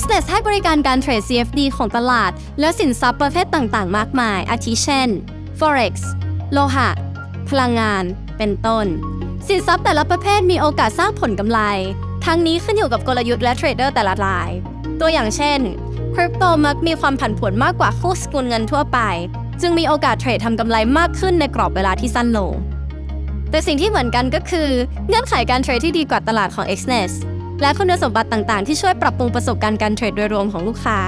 Xnet ให้บริการการเทรด CFD ของตลาด และสินทรัพย์ประเภทต่างๆ มากมาย อาทิเช่น Forex โลหะ พลังงาน เป็นต้น สินทรัพย์แต่ละประเภทมีโอกาสสร้างผลกำไร ทั้งนี้ขึ้นอยู่กับกลยุทธ์และเทรดเดอร์แต่ละราย ตัวอย่างเช่นคริปโตมักมีความผันผวนมากกว่าคู่สกุลเงินทั่วไป จึงมีโอกาสเทรดทำกำไรมากขึ้นในกรอบเวลาที่สั้นลง แต่สิ่งที่เหมือนกันก็คือ เงื่อนไขการเทรดที่ดีกว่าตลาดของ Xnet และคุณสมบัติต่างๆ ที่ช่วยปรับปรุงประสบการณ์การเทรดโดยรวมของลูกค้า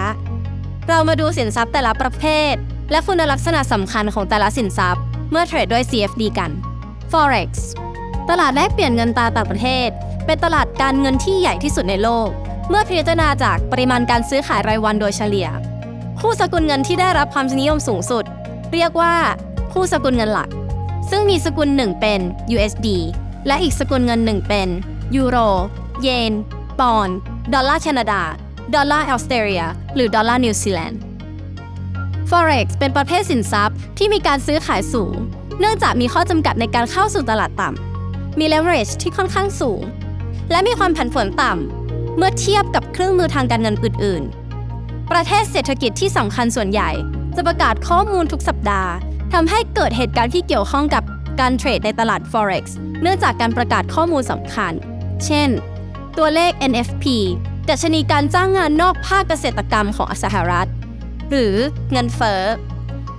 เรามาดูสินทรัพย์แต่ละประเภท และคุณลักษณะสำคัญของแต่ละสินทรัพย์ เมื่อเทรดด้วย CFD กัน Forex ตลาดแลกเปลี่ยนเงินตราต่างประเทศ เป็นตลาดการเงินที่ใหญ่ที่สุดในโลก เมื่อพิจารณาจากปริมาณการซื้อขายรายวันโดยเฉลี่ยคู่สกุลเงินที่ได้รับความนิยมสูงสุด เรียกว่าคู่สกุลเงินหลัก ซึ่งมีสกุลหนึ่งเป็น USD และอีกสกุลเงินหนึ่งเป็นยูโร เยน ปอนด์ดอลลาร์แคนาดา ดอลลาร์ออสเตรเลีย หรือดอลลาร์นิวซีแลนด์ Forex เป็นประเภทสินทรัพย์ที่มีการซื้อขายสูง เนื่องจากมีข้อจำกัดในการเข้าสู่ตลาดต่ำ มี leverage ที่ค่อนข้างสูง และมีความผันผวนต่ำ เมื่อเทียบกับเครื่องมือทางการเงินอื่น ๆ ประเทศเศรษฐกิจที่สำคัญส่วนใหญ่ จะประกาศข้อมูลทุกสัปดาห์ทำให้เกิดเหตุการณ์ที่เกี่ยวข้องกับการเทรดในตลาด Forex เนื่องจากการประกาศข้อมูลสำคัญ เช่น ตัวเลข NFP ดัชนีการจ้างงานนอกภาคเกษตรกรรมของสหรัฐ หรือเงินเฟ้อ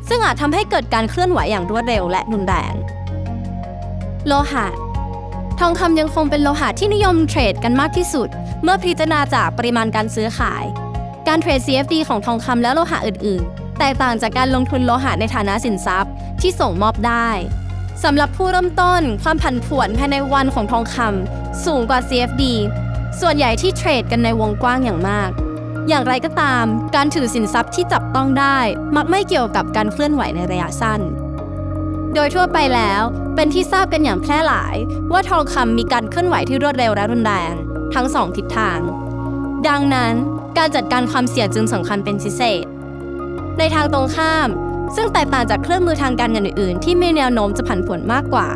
ซึ่งอาจทำให้เกิดการเคลื่อนไหวอย่างรวดเร็วและรุนแรง โลหะ ทองคำยังคงเป็นโลหะที่นิยมเทรดกันมากที่สุด เมื่อพิจารณาจากปริมาณการซื้อขาย การเทรด CFD ของทองคำและโลหะอื่น ๆ แตกต่างจากการลงทุนโลหะในฐานะสินทรัพย์ที่ส่งมอบได้สำหรับผู้เริ่มต้น ความผันผวนภายในวันของทองคำสูงกว่า CFD ส่วนใหญ่ที่เทรดกันในวงกว้างอย่างมาก อย่างไรก็ตาม การถือสินทรัพย์ที่จับต้องได้ มักไม่เกี่ยวกับการเคลื่อนไหวในระยะสั้น โดยทั่วไปแล้ว เป็นที่ทราบกันอย่างแพร่หลาย ว่าทองคำมีการเคลื่อนไหวที่รวดเร็วและรุนแรง ทั้งสองทิศทาง ดังนั้นการจัดการความเสี่ยงจึงสำคัญเป็นพิเศษ ในทางตรงข้าม ซึ่งแตกต่างจากเครื่องมือทางการเงินอื่นๆ ที่มีแนวโน้มจะผันผวนมากกว่า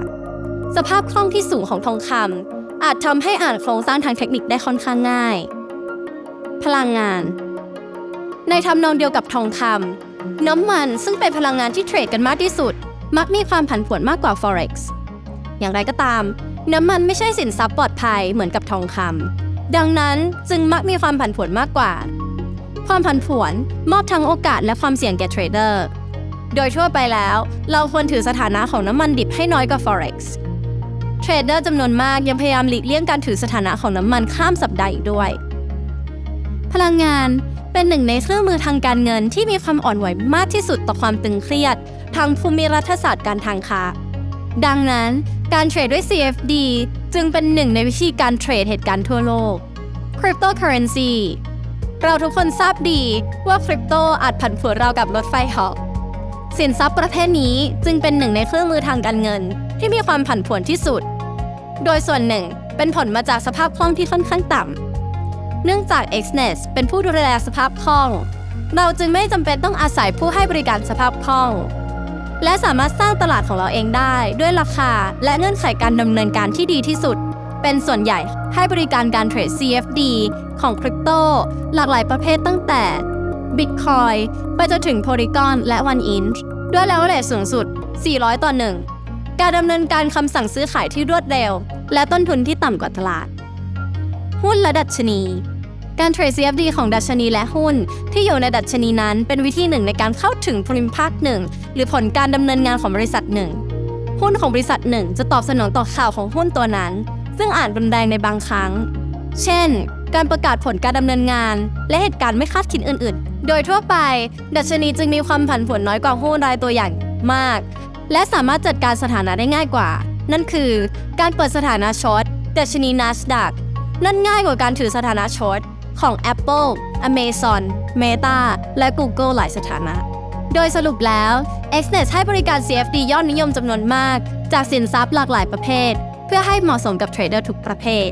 สภาพคล่องที่สูงของทองคำ อาจทำให้อ่านโครงสร้างทางเทคนิคได้ค่อนข้างง่าย พลังงาน ในทำนองเดียวกับทองคำน้ำมันซึ่งเป็นพลังงานที่เทรดกันมากที่สุด มักมีความผันผวนมากกว่า forex อย่างไรก็ตาม น้ำมันไม่ใช่สินทรัพย์ปลอดภัยเหมือนกับทองคำดังนั้นจึงมักมีความผันผวนมากกว่า ความผันผวนมอบทั้งโอกาสและความเสี่ยงแก่เทรดเดอร์โดยทั่วไปแล้ว เราควรถือสถานะของน้ำมันดิบให้น้อยกว่า forex เทรดเดอร์จำนวนมากยังพยายามหลีกเลี่ยงการถือสถานะของน้ำมันข้ามสัปดาห์อีกด้วย พลังงานเป็นหนึ่งในเครื่องมือทางการเงินที่มีความอ่อนไหวมากที่สุดต่อความตึงเครียด ทางภูมิรัฐศาสตร์การทางค้า ดังนั้นการเทรดด้วย CFD จึงเป็นหนึ่งในวิธีการเทรดเหตุการณ์ทั่วโลก Cryptocurrency เราทุกคนทราบดีว่าคริปโตอาจผันผวนราวกับรถไฟเหาะสินทรัพย์ประเภทนี้จึงเป็นหนึ่งในเครื่องมือทางการเงิน ที่มีความผันผวนที่สุด โดยส่วนหนึ่งเป็นผลมาจากสภาพคล่องที่ค่อนข้างต่ำ เนื่องจาก Xnet เป็นผู้ดูแลสภาพคล่อง เราจึงไม่จำเป็นต้องอาศัยผู้ให้บริการสภาพคล่อง และสามารถสร้างตลาดของเราเองได้ด้วยราคา และเงื่อนไขการดำเนินการที่ดีที่สุด เป็นส่วนใหญ่ให้บริการการเทรด CFD ของคริปโตหลากหลายประเภทตั้งแต่ Bitcoin ไปจนถึง Polygon และ One Inch ด้วยแล้วเลทสูงสุด 400 ต่อ 1 การดำเนินการคำสั่งซื้อขายที่รวดเร็ว และต้นทุนที่ต่ำกว่าตลาด หุ้นและดัชนี การเทรด CFD ของดัชนีและหุ้น ที่อยู่ในดัชนีนั้นเป็นวิธีหนึ่งในการเข้าถึงภูมิภาคหนึ่งหรือผลการดำเนินงานของบริษัทหนึ่งหุ้นของบริษัทหนึ่งจะตอบสนองต่อข่าวของหุ้นตัวนั้น ซึ่งอาจรุนแรงในบางครั้ง เช่น การประกาศผลการดำเนินงาน และเหตุการณ์ไม่คาดคิดอื่น ๆ โดยทั่วไป ดัชนีจึงมีความผันผวนน้อยกว่าหุ้นรายตัวอย่างมาก และสามารถจัดการสถานะได้ง่ายกว่า นั่นคือ การเปิดสถานะช็อตดัชนี NASDAQ นั่นง่ายกว่าการถือสถานะช็อตของ Apple, Amazon, Meta และ Google หลายสถานะ โดยสรุปแล้ว Xnet ให้บริการ CFD ยอดนิยมจำนวนมาก จากสินทรัพย์หลากหลายประเภท เพื่อให้เหมาะสมกับเทรดเดอร์ทุกประเภท